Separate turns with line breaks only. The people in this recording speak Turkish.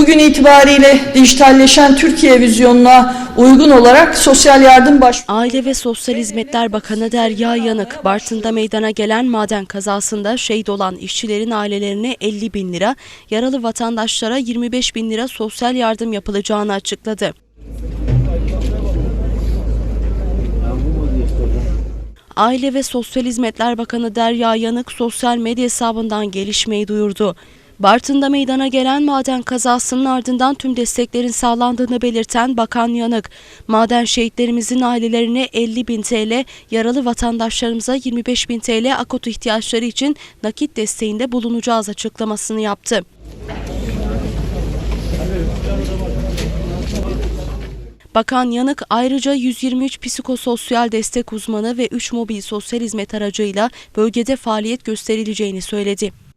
Bugün itibariyle dijitalleşen Türkiye vizyonuna uygun olarak sosyal yardım baş
Aile ve Sosyal Hizmetler Bakanı Derya Yanık, Bartın'da meydana gelen maden kazasında şehit olan işçilerin ailelerine 50 bin lira, yaralı vatandaşlara 25 bin lira sosyal yardım yapılacağını açıkladı. Aile ve Sosyal Hizmetler Bakanı Derya Yanık sosyal medya hesabından gelişmeyi duyurdu. Bartın'da meydana gelen maden kazasının ardından tüm desteklerin sağlandığını belirten Bakan Yanık, maden şehitlerimizin ailelerine 50 bin TL, yaralı vatandaşlarımıza 25 bin TL akut ihtiyaçları için nakit desteğinde bulunacağız açıklamasını yaptı. Bakan Yanık ayrıca 123 psikososyal destek uzmanı ve 3 mobil sosyal hizmet aracıyla bölgede faaliyet gösterileceğini söyledi.